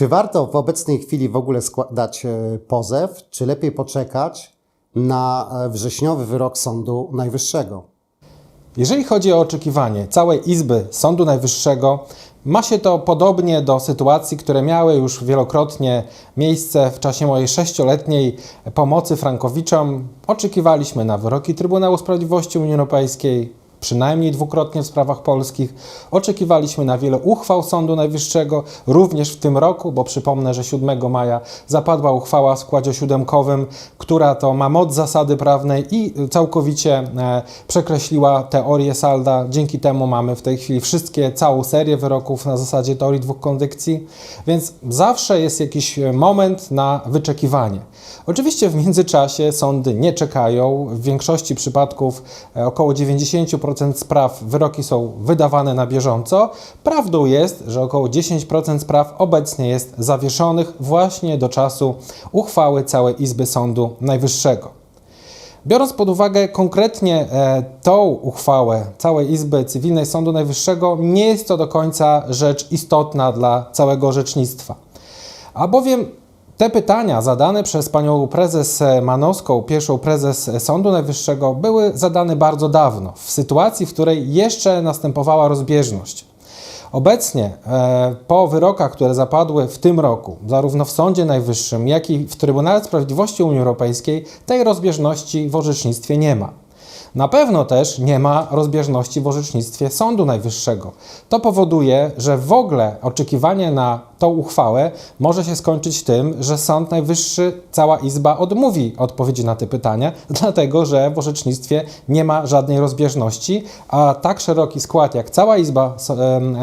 Czy warto w obecnej chwili w ogóle składać e, pozew, czy lepiej poczekać na e, wrześniowy wyrok Sądu Najwyższego? Jeżeli chodzi o oczekiwanie całej Izby Sądu Najwyższego, ma się to podobnie do sytuacji, które miały już wielokrotnie miejsce w czasie mojej sześcioletniej pomocy Frankowiczom. Oczekiwaliśmy na wyroki Trybunału Sprawiedliwości Unii Europejskiej, przynajmniej dwukrotnie w sprawach polskich. Oczekiwaliśmy na wiele uchwał Sądu Najwyższego, również w tym roku, bo przypomnę, że 7 maja zapadła uchwała w składzie siódemkowym, która to ma moc zasady prawnej i całkowicie e, przekreśliła teorię salda. Dzięki temu mamy w tej chwili wszystkie, całą serię wyroków na zasadzie teorii dwóch kondycji, więc zawsze jest jakiś moment na wyczekiwanie. Oczywiście w międzyczasie sądy nie czekają. W większości przypadków, e, około 90% spraw, wyroki są wydawane na bieżąco. Prawdą jest, że około 10% spraw obecnie jest zawieszonych właśnie do czasu uchwały całej Izby Sądu Najwyższego. Biorąc pod uwagę konkretnie e, tą uchwałę całej Izby Cywilnej Sądu Najwyższego, nie jest to do końca rzecz istotna dla całego orzecznictwa. Albowiem te pytania zadane przez panią prezes Manowską, pierwszą prezes Sądu Najwyższego, były zadane bardzo dawno, w sytuacji, w której jeszcze następowała rozbieżność. Obecnie, e, po wyrokach, które zapadły w tym roku, zarówno w Sądzie Najwyższym, jak i w Trybunale Sprawiedliwości Unii Europejskiej, tej rozbieżności w orzecznictwie nie ma. Na pewno też nie ma rozbieżności w orzecznictwie Sądu Najwyższego. To powoduje, że w ogóle oczekiwanie na tą uchwałę może się skończyć tym, że Sąd Najwyższy, cała Izba odmówi odpowiedzi na te pytania, dlatego że w orzecznictwie nie ma żadnej rozbieżności, a tak szeroki skład jak cała Izba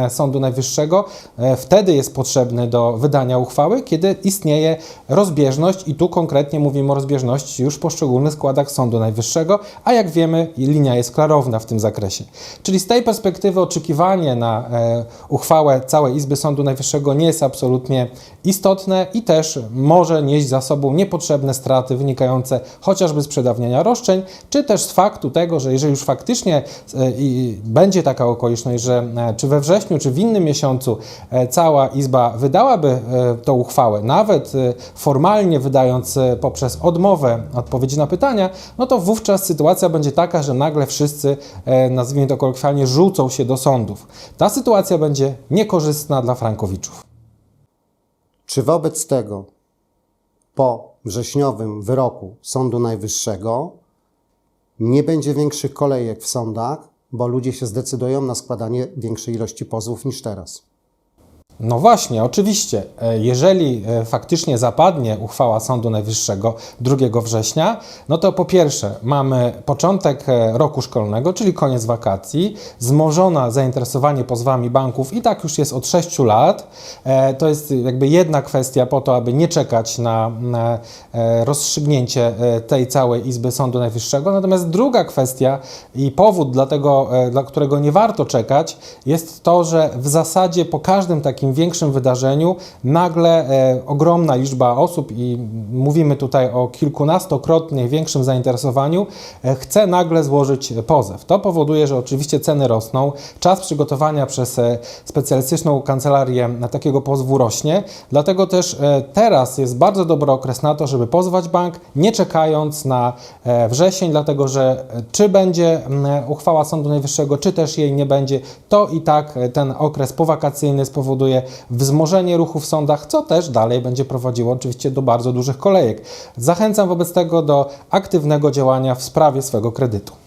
e, Sądu Najwyższego e, wtedy jest potrzebny do wydania uchwały, kiedy istnieje rozbieżność i tu konkretnie mówimy o rozbieżności już w poszczególnych składach Sądu Najwyższego, a jak wiemy linia jest klarowna w tym zakresie. Czyli z tej perspektywy oczekiwanie na e, uchwałę całej Izby Sądu Najwyższego nie jest absolutnie istotne i też może nieść za sobą niepotrzebne straty wynikające chociażby z przedawnienia roszczeń, czy też z faktu tego, że jeżeli już faktycznie e, będzie taka okoliczność, że e, czy we wrześniu, czy w innym miesiącu e, cała Izba wydałaby tą uchwałę, nawet formalnie wydając poprzez odmowę odpowiedzi na pytania, no to wówczas sytuacja będzie taka, że nagle wszyscy, nazwijmy to kolokwialnie, rzucą się do sądów. Ta sytuacja będzie niekorzystna dla Frankowiczów. Czy wobec tego po wrześniowym wyroku Sądu Najwyższego nie będzie większych kolejek w sądach, bo ludzie się zdecydują na składanie większej ilości pozwów niż teraz? No właśnie, oczywiście. E, jeżeli e, faktycznie zapadnie uchwała Sądu Najwyższego 2 września, no to po pierwsze mamy początek e, roku szkolnego, czyli koniec wakacji, wzmożona zainteresowanie pozwami banków i tak już jest od 6 lat. To jest jakby jedna kwestia po to, aby nie czekać na, rozstrzygnięcie tej całej Izby Sądu Najwyższego. Natomiast druga kwestia i powód, dla, tego, dla którego nie warto czekać, jest to, że w zasadzie po każdym takim takim większym wydarzeniu. Nagle e, ogromna liczba osób i mówimy tutaj o kilkunastokrotnie większym zainteresowaniu, e, chce nagle złożyć pozew. To powoduje, że oczywiście ceny rosną, czas przygotowania przez e, specjalistyczną kancelarię takiego pozwu rośnie, dlatego też teraz jest bardzo dobry okres na to, żeby pozwać bank, nie czekając na wrzesień, dlatego że czy będzie uchwała Sądu Najwyższego, czy też jej nie będzie, to i tak ten okres powakacyjny spowoduje wzmożenie ruchu w sądach, co też dalej będzie prowadziło oczywiście do bardzo dużych kolejek. Zachęcam wobec tego do aktywnego działania w sprawie swego kredytu.